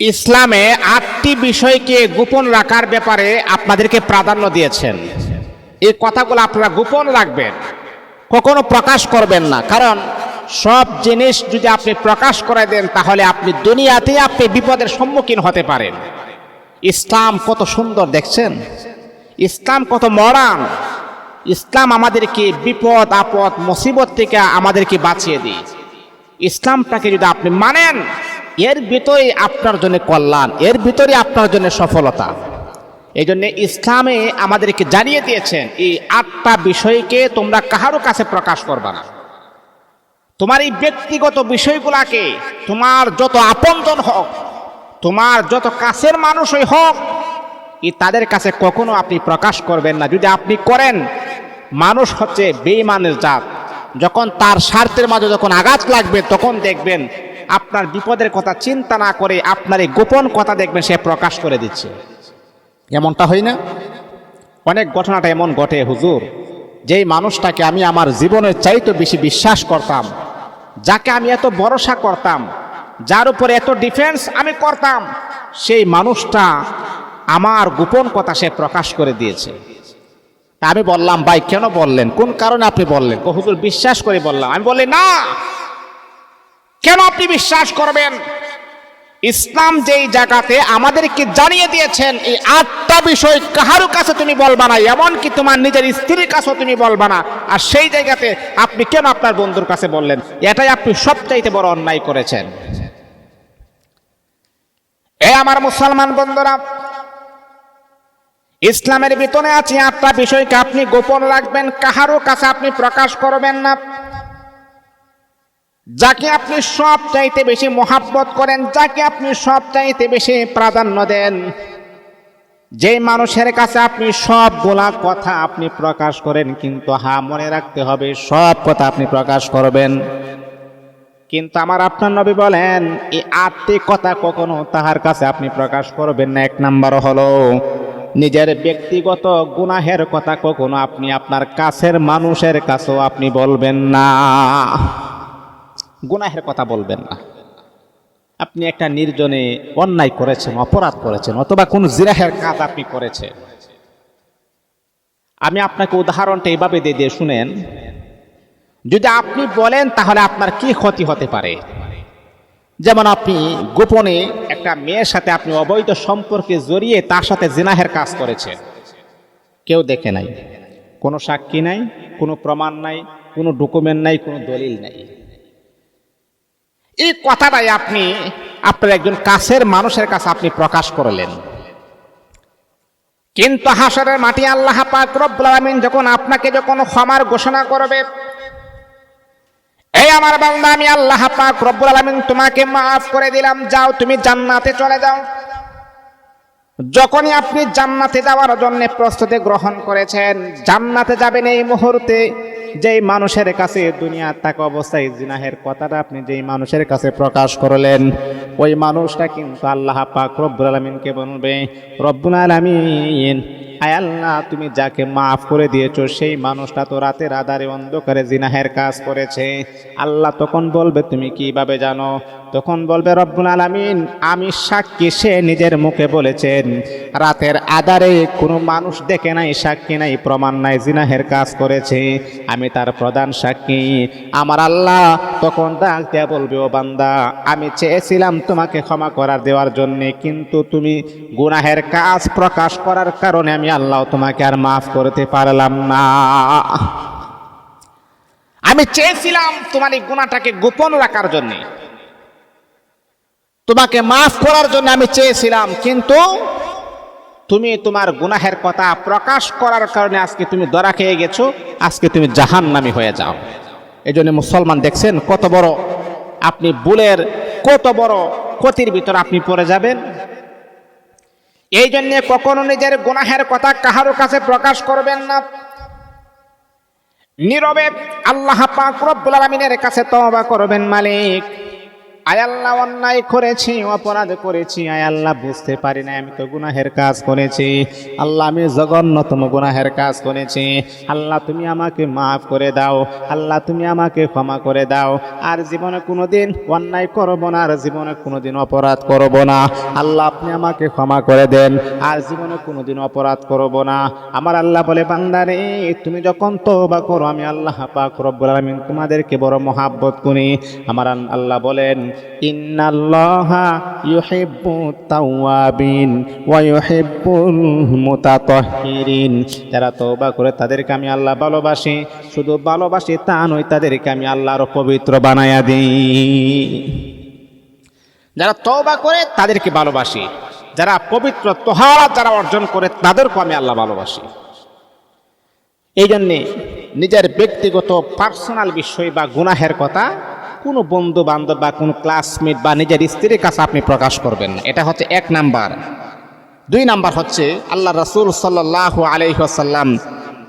ইসলামে আটটি বিষয়কে গোপন রাখার ব্যাপারে আপনাদেরকে প্রাধান্য দিয়েছেন। এই কথাগুলো আপনারা গোপন রাখবেন, কখনো প্রকাশ করবেন না। কারণ সব জিনিস যদি আপনি প্রকাশ করে দেন, তাহলে আপনি দুনিয়াতে আপনি বিপদের সম্মুখীন হতে পারেন। ইসলাম কত সুন্দর, দেখছেন? ইসলাম কত মরান ইসলাম আমাদেরকে বিপদ, আপদ, মুসিবত থেকে আমাদেরকে বাঁচিয়ে দিই। ইসলামটাকে যদি আপনি মানেন এর ভিতরে আপনার জন্য কল্যাণ, এর ভিতরে আপনার জন্য সফলতা। এই জন্য ইসলামে আমাদেরকে জানিয়ে দিয়েছেন, এই আটটা বিষয়কে তোমরা কাহারও কাছে প্রকাশ করবা না। তোমার এই ব্যক্তিগত বিষয়গুলাকে, তোমার যত আপনজন হোক, তোমার যত কাছের মানুষই হোক, এই তাদের কাছে কখনো আপনি প্রকাশ করবেন না। যদি আপনি করেন, মানুষ হচ্ছে বেইমানের জাত। যখন তার স্বার্থের মাঝে যখন আঘাত লাগবে, তখন দেখবেন আপনার বিপদের কথা চিন্তা না করে আপনার এই গোপন কথা দেখবেন, সে প্রকাশ করে দিচ্ছে। এমনটা হয় না? অনেক ঘটনাটা এমন ঘটে, হুজুর। যেই মানুষটাকে আমি আমার জীবনের চাইতে বেশি বিশ্বাস করতাম, যাকে আমি এত ভরসা করতাম, যার উপরে এত ডিফেন্স আমি করতাম, সেই মানুষটা আমার গোপন কথা সে প্রকাশ করে দিয়েছে। আমি বললাম, ভাই, কেন বললেন? কোন কারণে আপনি বললেন? হুজুর, বিশ্বাস করে বললাম। আমি বললি না কেন আপনি বিশ্বাস করবেন? ইসলাম যেই জায়গাতে আমাদেরকে জানিয়ে দিয়েছেন, এই আটটা বিষয় কাহারও কাছে তুমি বলবা না, এমনকি তোমার নিজের স্ত্রীর কাছেও তুমি বলবা না। আর সেই জায়গাতে আপনি কেন আপনার বন্ধুর কাছে বললেন? এটাই আপনি সবচাইতে বড় অন্যায় করেছেন। এ আমার মুসলমান বন্ধুরা, ইসলামের ভিতরে আছে আটটা বিষয়কে আপনি গোপন রাখবেন কাহারও কাছে আপনি প্রকাশ করবেন না। যাকে আপনি সব চাইতে বেশি মোহাব্বত করেন, যাকে আপনি সব চাইতে বেশি প্রাধান্য দেন, যে মানুষের কাছে আপনি সব গোলা কথা আপনি প্রকাশ করেন, কিন্তু হা, মনে রাখতে হবে, সব কথা আপনি প্রকাশ করবেন। কিন্তু আমার আপনার নবী বলেন, এই আটটি কথা কখনো তাহার কাছে আপনি প্রকাশ করবেন না। এক নাম্বার হলো, নিজের ব্যক্তিগত গুনাহের কথা কখনো আপনি আপনার কাছের মানুষের কাছেও আপনি বলবেন না। গুনাহের কথা বলবেন না। আপনি একটা নির্জনে অন্যায় করেছেন, অপরাধ করেছেন, অথবা কোন জিরাহের কাজ আপনি করেছেন। আমি আপনাকে উদাহরণটা এইভাবে দিয়ে দিয়ে শুনেন। যদি আপনি বলেন, তাহলে আপনার কি ক্ষতি হতে পারে? যেমন আপনি গোপনে একটা মেয়ের সাথে আপনি অবৈধ সম্পর্কে জড়িয়ে তার সাথে জিনাহের কাজ করেছেন। কেউ দেখে নাই। কোনো সাক্ষী নাই, কোনো প্রমাণ নাই, কোনো ডকুমেন্ট নাই, কোনো দলিল নাই। এই কথাটাই আপনি, আপনার একজন কাছের মানুষের কাছে আপনি প্রকাশ করলেন। কিন্তু হাসরের মাটি আল্লাহ পাক যখন আপনাকে যখন ক্ষমার ঘোষণা করবে, এই আমার বান্দা, আমি আল্লাহ পাক রব্বুল আলামিন তোমাকে মাফ করে দিলাম, যাও তুমি জান্নাতে চলে যাও। যখনই আপনি জান্নাতে যাওয়ার জন্য প্রস্তুতি গ্রহণ করেছেন, জান্নাতে যাবেন এই মুহূর্তে যেই মানুষের কাছে দুনিয়া তাকে অবস্থায় জিনাহের কথাটা আপনি যেই মানুষের কাছে প্রকাশ করলেন, ওই মানুষটা কিন্তু আল্লাহ পাক রব্বুল আলমিনকে বলবে, রব্বুল আলমিন, আয় আল্লাহ, তুমি যাকে মাফ করে দিয়েছ, সেই মানুষটা তো রাতের আধারে অন্ধকারে জিনাহের কাজ করেছে। আল্লাহ তখন বলবে, তুমি কীভাবে জানো? তখন বলবে, রব্বুল আলামিন, আমি সাক্ষী সে নিজের মুখে বলেছেন, রাতের আধারে কোনো মানুষ দেখে নাই, সাক্ষী নাই, প্রমাণ নাই, জিনাহের কাজ করেছে, আমি তার প্রধান সাক্ষী। আমার আল্লাহ তখন ডাক দেয়া বলবে, ও বান্দা, আমি চেয়েছিলাম তোমাকে ক্ষমা করার দেওয়ার জন্য, কিন্তু তুমি গুনাহের কাজ প্রকাশ করার কারণে আমি আল্লাহ তোমাকে আর মাফ করতে পারলাম না। আমি চেয়েছিলাম তোমার এই গুণাটাকে গোপন রাখার জন্যে। তোমাকে মাফ করার জন্য আমি চেয়েছিলাম, কিন্তু তুমি তোমার গুনাহের কথা প্রকাশ করার কারণে আজকে তুমি দরা খেয়ে গেছো, আজকে তুমি জাহান্নামী হয়ে যাও। এই জন্য মুসলমান দেখছেন কত বড় আপনি বুলের কত বড় ক্ষতির ভিতর আপনি পড়ে যাবেন। এই জন্য কখনো নিজের গুনাহের কথা কাহারো কাছে প্রকাশ করবেন না। নীরবে আল্লাহ পাক রব্বুল আলামিনের কাছে তওবা করবেন মালিক। আয় আল্লাহ অন্যায় করেছি, অপরাধ করেছি, আয় আল্লাহ বুঝতে পারি না আমি তো গুনাহের কাজ করেছি। আল্লাহ, আমি জঘন্যতম গুনাহের কাজ করেছি। আল্লাহ, তুমি আমাকে মাফ করে দাও। আল্লাহ, তুমি আমাকে ক্ষমা করে দাও। আর জীবনে কোনোদিন অন্যায় করব না, আর জীবনে কোনোদিন অপরাধ করব না। আল্লাহ, আপনি আমাকে ক্ষমা করে দেন। আর জীবনে কোনোদিন অপরাধ করব না। আমার আল্লাহ বলে, বান্দারে, তুমি যখন তওবা করো, আমি আল্লাহ পাক রব্বুল আলামিন তোমাদেরকে বড় মহাব্বত করি। আমার আল্লাহ বলেন যারা তওবা করে তাদেরকে আমি আল্লাহ ভালোবাসি, শুধু ভালোবাসি তা নয়, তাদেরকে আমি আল্লাহর পবিত্র বানায়া দিই। যারা তওবা করে তাদেরকে ভালোবাসি, যারা পবিত্র তোহারা যারা অর্জন করে তাদেরকে আমি আল্লাহ ভালোবাসি। এই জন্যে নিজের ব্যক্তিগত, পার্সোনাল বিষয় বা গুনাহের কথা কোনো বন্ধু বান্ধব বা কোনো ক্লাসমেট বা নিজের স্ত্রীর কাছে আপনি প্রকাশ করবেন। এটা হচ্ছে এক নাম্বার। দুই নাম্বার হচ্ছে, আল্লাহ রসুল সাল্লাহ আলহ্লাম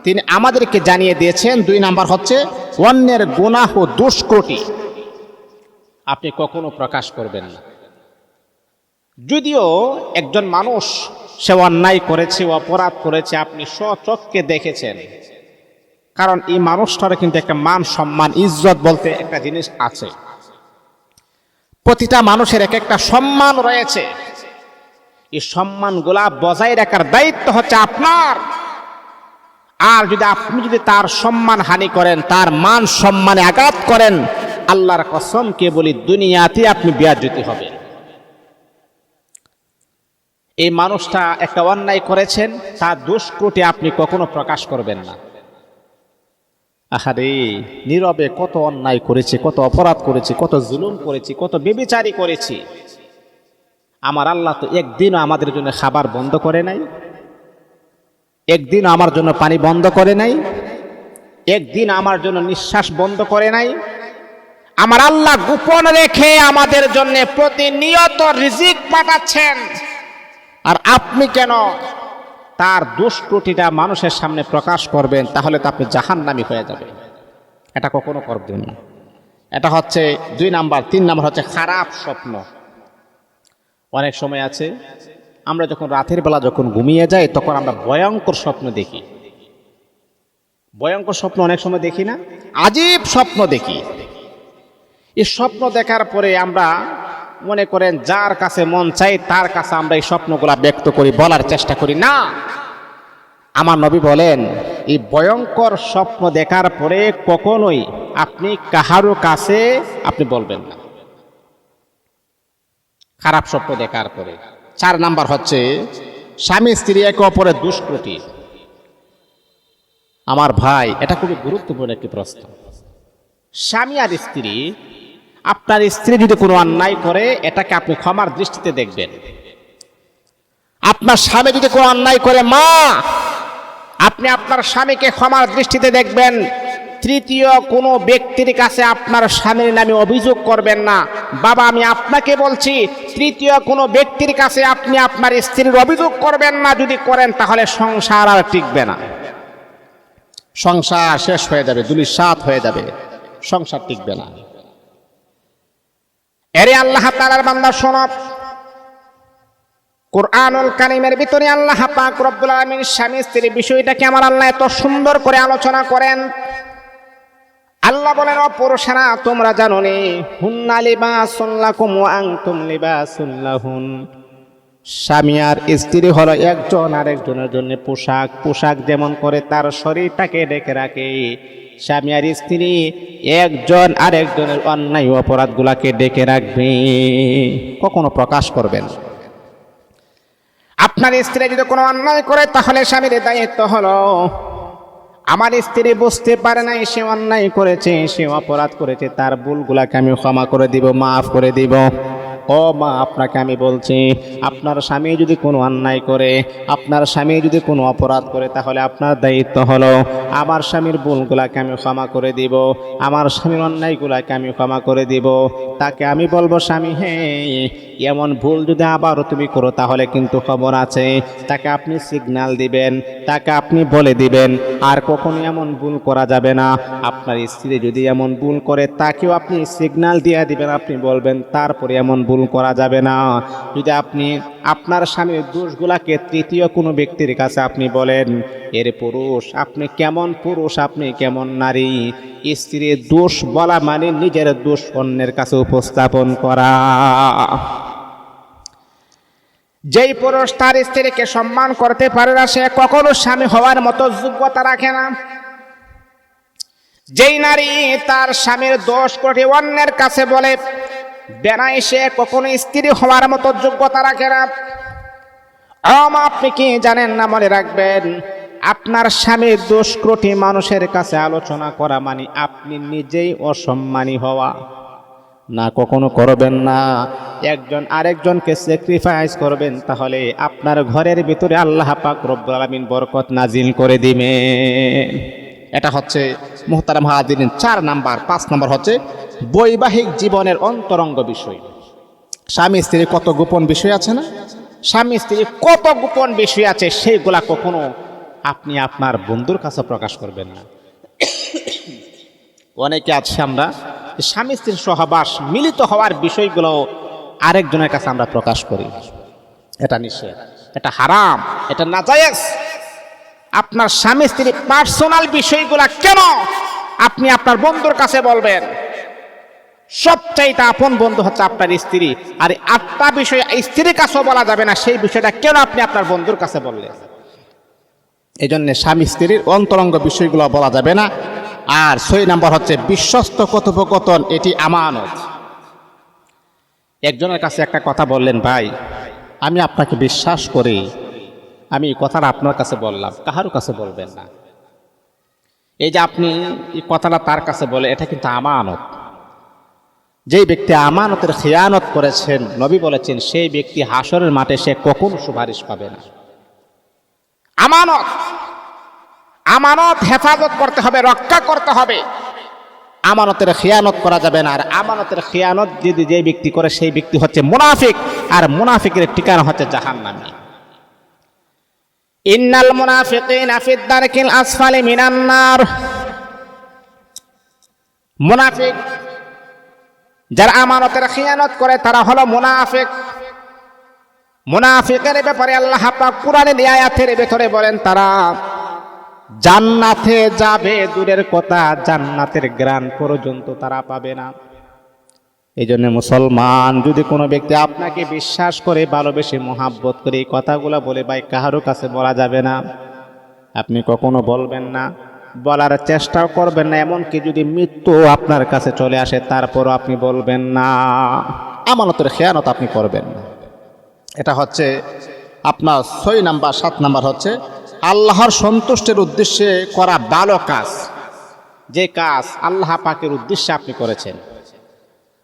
তিনি আমাদেরকে জানিয়ে দিয়েছেন, দুই নাম্বার হচ্ছে, অন্যের গুনাহ ও দুষ্কৃতি আপনি কখনো প্রকাশ করবেন না। যদিও একজন মানুষ সে অন্যায় করেছে, অপরাধ করেছে, আপনি স্বচক্ষে দেখেছেন। কারণ এই মানুষটার কিন্তু একটা মান সম্মান, ইজ্জত বলতে একটা জিনিস আছে। প্রতিটা মানুষের এক একটা সম্মান রয়েছে। এই সম্মানগুলা বজায় রাখার দায়িত্ব হচ্ছে আপনার। আর যদি আপনি যদি তার সম্মান হানি করেন, তার মান সম্মানে আঘাত করেন, আল্লাহর কসমকে বলি দুনিয়াতে আপনি বিয়াজ্যতি হবেন। এই মানুষটা একটা অন্যায় করেছেন, তার দুষ্কৃতি আপনি কখনো প্রকাশ করবেন না। আহারে, নীরবে কত অন্যায় করেছে, কত অপরাধ করেছে, কত জুলুম করেছি, কত বেবিচারি করেছি। আমার আল্লাহ তো একদিনও আমাদের জন্য খাবার বন্ধ করে নাই একদিন আমার জন্য পানি বন্ধ করে নাই একদিন আমার জন্য নিঃশ্বাস বন্ধ করে নাই। আমার আল্লাহ গোপন রেখে আমাদের জন্য প্রতিনিয়ত রিজিক পাঠাচ্ছেন। আর আপনি কেন তার দুষ্কৃতিটা মানুষের সামনে প্রকাশ করবেন, তাহলে তো আপনি জাহান্নামি হয়ে যাবেন। এটা কখনো করবেন না। এটা হচ্ছে দুই নাম্বার, তিন নাম্বার হচ্ছে খারাপ স্বপ্ন। অনেক সময় আছে, আমরা যখন রাতের বেলা যখন ঘুমিয়ে যাই, তখন আমরা ভয়ঙ্কর স্বপ্ন দেখি। ভয়ঙ্কর স্বপ্ন অনেক সময় দেখি না, আজীব স্বপ্ন দেখি। এই স্বপ্ন দেখার পরে আমরা মনে করেন যার কাছে মন চাই, তার কাছে আমরা এই স্বপ্নগুলা ব্যক্ত করি, বলার চেষ্টা করি। না! আমার নবী বলেন, এই ভয়ঙ্কর স্বপ্ন দেখার পরে কখনোই আপনি কাহারও কাছে আপনি বলবেন না। খারাপ স্বপ্ন দেখার পরে। চার নাম্বার হচ্ছে, স্বামী স্ত্রী একে অপরের দুষ্কৃতি। আমার ভাই, এটা খুবই গুরুত্বপূর্ণ একটি প্রশ্ন। স্বামী আর স্ত্রী আপনার স্ত্রী যদি কোনো অন্যায় করে, এটাকে আপনি ক্ষমার দৃষ্টিতে দেখবেন। আপনার স্বামী যদি কোনো অন্যায় করে, মা, আপনি আপনার স্বামীকে ক্ষমার দৃষ্টিতে দেখবেন। তৃতীয়, কোনো ব্যক্তির কাছে আপনার স্বামীর নামে অভিযোগ করবেন না। বাবা, আমি আপনাকে বলছি, তৃতীয়, কোনো ব্যক্তির কাছে আপনি আপনার স্ত্রীর অভিযোগ করবেন না। যদি করেন, তাহলে সংসার আর টিকবে না। সংসার শেষ হয়ে যাবে, দুলিশাত হয়ে যাবে। সংসার টিকবে না। এরে আল্লাহ তালার বান্দা শোনব কোরআনুল কারিমের ভিতরে আল্লাহ পাক রব্বুল আলামিন স্বামী স্ত্রীর বিষয়টাকে আমার আল্লাহ এত সুন্দর করে আলোচনা করেন। আল্লাহ বলেন, ও পুরুষেরা, তোমরা জানো নি, হুন্না লিবাসুন লাকুম ওয়া আনতুম লিবাসুন লাহুন। স্বামী আর স্ত্রী হলো একজন আরেকজনের জন্য পোশাক। পোশাক যেমন করে তার শরীরটাকে ডেকে রাখে স্বামী আর স্ত্রী, একজন আর একজনের অন্যায় অপরাধগুলাকে ডেকে রাখবে। কখনো প্রকাশ করবেন আপনার স্ত্রী যদি কোনো অন্যায় করে, তাহলে স্বামীর দায়িত্ব হলো, আমার স্ত্রী বুঝতে পারে নাই সে অন্যায় করেছে, সে অপরাধ করেছে, তার ভুলগুলাকে আমি ক্ষমা করে দিব, মাফ করে দিব। ও মা, আপনাকে আমি বলছি, আপনার স্বামী যদি কোনো অন্যায় করে, আপনার স্বামী যদি কোনো অপরাধ করে, তাহলে আপনার দায়িত্ব হলো আমার স্বামীর ভুলগুলাকে আমি ক্ষমা করে দিব, আমার স্বামীর অন্যায়গুলাকে আমি ক্ষমা করে দিব। তাকে আমি বলব, স্বামী হ্যাঁ এমন ভুল যদি আবারও তুমি করো, তাহলে কিন্তু খবর আছে। তাকে আপনি সিগনাল দিবেন, তাকে আপনি বলে দিবেন, আর কখনো এমন ভুল করা যাবে না। আপনার স্ত্রী যদি এমন ভুল করে, তাকেও আপনি সিগনাল দিয়ে দিবেন, আপনি বলবেন, তারপরে এমন ভুল করা যাবে না। যদি আপনি আপনার স্বামীর দোষগুলাকে তৃতীয় কোনো ব্যক্তির কাছে আপনি বলেন, এর পুরুষ, আপনি কেমন পুরুষ, আপনি কেমন নারী? স্ত্রীর দোষ বলা মানে নিজের দোষ অন্যের কাছে উপস্থাপন করা। যেই পুরুষ তার স্ত্রীকে সম্মান করতে পারে না, সে কখনো স্বামী হওয়ার মতো যোগ্যতা রাখে না। যেই নারী তার স্বামীর দোষ করে অন্যের কাছে বলে বেনাই সে কখনো স্ত্রী হওয়ার মতো যোগ্যতা রাখে না। আম আপনি কি জানেন না মনে রাখবেন? আপনার স্বামীর দুষ্কৃতি মানুষের কাছে আলোচনা করা মানে আপনি নিজেই অসম্মানী হওয়া। না, কখনো করবেন না। একজন আরেকজনকে স্যাক্রিফাইস করবেন, তাহলে আপনার ঘরের ভিতরে আল্লাহ পাক রব্বুল আলামিন বরকত নাজিল করে দিবেন। এটা হচ্ছে মোহতারাম হাদিন চার নাম্বার, পাঁচ নাম্বার হচ্ছে বৈবাহিক জীবনের অন্তরঙ্গ বিষয়। স্বামী, স্ত্রী কত গোপন বিষয় আছে না? স্বামী, স্ত্রী কত গোপন বিষয় আছে সেইগুলা কখনো আপনি আপনার বন্ধুর কাছে প্রকাশ করবেন না। অনেকে আছে আমরা, স্বামী স্ত্রীর সহবাস মিলিত হওয়ার বিষয়গুলো আরেকজনের কাছে আমরা প্রকাশ করি। এটা নিষেধ, এটা হারাম, এটা নাজায়েজ। আপনার স্বামী, স্ত্রী পার্সোনাল বিষয়গুলা কেন আপনি আপনার বন্ধুর কাছে বলবেন? সবচাইতে আপন বন্ধু হচ্ছে আপনার স্ত্রী। আর আটটা বিষয় স্ত্রীর কাছেও বলা যাবে না, সেই বিষয়টা কেন আপনি আপনার বন্ধুর কাছে বললেন? এই জন্য স্বামী, স্ত্রীর অন্তরঙ্গ বিষয়গুলো বলা যাবে না। আর ছয় নাম্বার হচ্ছে বিশ্বস্ত কথোপকথন, এটি আমানত। একজনের কাছে একটা কথা বললেন, ভাই, আমি আপনাকে বিশ্বাস করি আমি এই কথাটা আপনার কাছে বললাম, কাহারও কাছে বলবেন না। এই যে আপনি এই কথাটা তার কাছে বলে, এটা কিন্তু আমানত। যেই ব্যক্তি আমানতের খেয়ানত করেছেন, নবী বলেছেন, সেই ব্যক্তি হাসরের মাঠে সে কখনো সুপারিশ পাবে না। আমানত! আমানত হেফাজত করতে হবে, রক্ষা করতে হবে। আমানতের খেয়ানত করা যাবে না, আর আমানতের খেয়ানত যদি যে ব্যক্তি করে, সেই ব্যক্তি হচ্ছে মুনাফিক, আর মুনাফিকের ঠিকানা হচ্ছে জাহান্নামী। ইন্নাল মুনাফিকিন ফিদ দারকিল আসফালি মিনান নার। মুনাফিক যারা আমানতের খিয়ানত করে, তারা হলো মুনাফিক। মুনাফিকের ব্যাপারে আল্লাহ পাক কোরআনের আয়াতের ভেতরে বলেন, তারা জান্নাতে যাবে, দূরের কথা জান্নাতের গ্রান পর্যন্ত তারা পাবে না। এই জন্য মুসলমান, যদি কোনো ব্যক্তি আপনাকে বিশ্বাস করে, ভালোবেসে, মহাব্বত করে এই কথাগুলো বলে, ভাই কাহারও কাছে বলা যাবে না। আপনি কখনো বলবেন না, বলার চেষ্টাও করবেন না, এমনকি যদি মৃত্যু আপনার কাছে চলে আসে, তারপরও আপনি বলবেন না। আমানতের খেয়ানত আপনি করবেন না। এটা হচ্ছে আপনার ছয় নাম্বার, সাত নাম্বার হচ্ছে আল্লাহর সন্তুষ্টের উদ্দেশ্যে করা ভালো কাজ। যে কাজ আল্লাহ পাকের উদ্দেশ্যে আপনি করেছেন।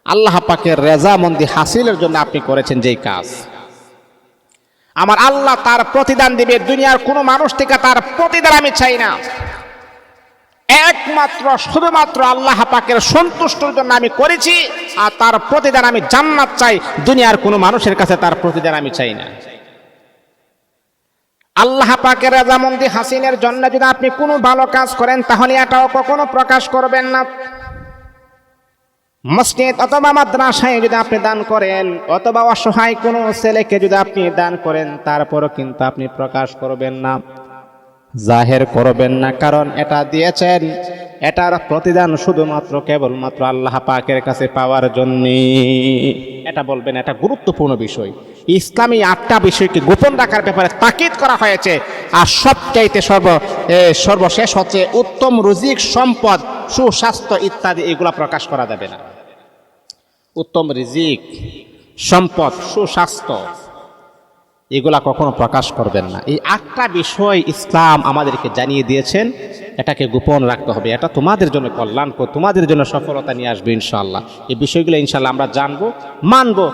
আল্লাহ পাকের রেজামন্দি হাসিলের জন্য আপনি করেছেন যেই কাজ। আমার আল্লাহ তার প্রতিদান দিবে দুনিয়ার কোনো মানুষ থেকে, তার প্রতিদান আমি চাই না। একমাত্র, শুধুমাত্র আল্লাহ পাকের সন্তুষ্টর জন্য আমি করেছি, আর তার প্রতিদান আমি জান্নাত চাই, দুনিয়ার কোনো মানুষের কাছে তার প্রতিদান আমি চাই না। আল্লাহ পাকের রাজামন্দি হাসিনের জন্য যদি আপনি কোনো ভালো কাজ করেন, তাহলে এটাও কখনো প্রকাশ করবেন না। মসজিদ অথবা মাদ্রাসায় যদি আপনি দান করেন, অথবা অসহায় কোনো ছেলেকে যদি আপনি দান করেন, তারপরও কিন্তু আপনি প্রকাশ করবেন না, জাহের করবেন না। কারণ এটা দিয়েছেন, এটার প্রতিদান শুধুমাত্র, কেবলমাত্র আল্লাহ পাকের কাছে পাওয়ার জন্য। এটা বলবেন, এটা গুরুত্বপূর্ণ বিষয়। ইসলামী আটটা বিষয়কে গোপন রাখার ব্যাপারে তাকিদ করা হয়েছে। আর সবচাইতে সর্ব সর্বশেষ হচ্ছে, উত্তম রুজিক, সম্পদ, সুস্বাস্থ্য ইত্যাদি, এগুলা প্রকাশ করা যাবে না। উত্তম রিজিক, সম্পদ, সুস্বাস্থ্য, এগুলা কখনো প্রকাশ করবেন না। এই আটটা বিষয় ইসলাম আমাদেরকে জানিয়ে দিয়েছেন, এটাকে গোপন রাখতে হবে। এটা তোমাদের জন্য কল্যাণ তোমাদের জন্য সফলতা নিয়ে আসবে ইনশাল্লাহ এই বিষয়গুলো ইনশাল্লাহ আমরা জানব, মানবো।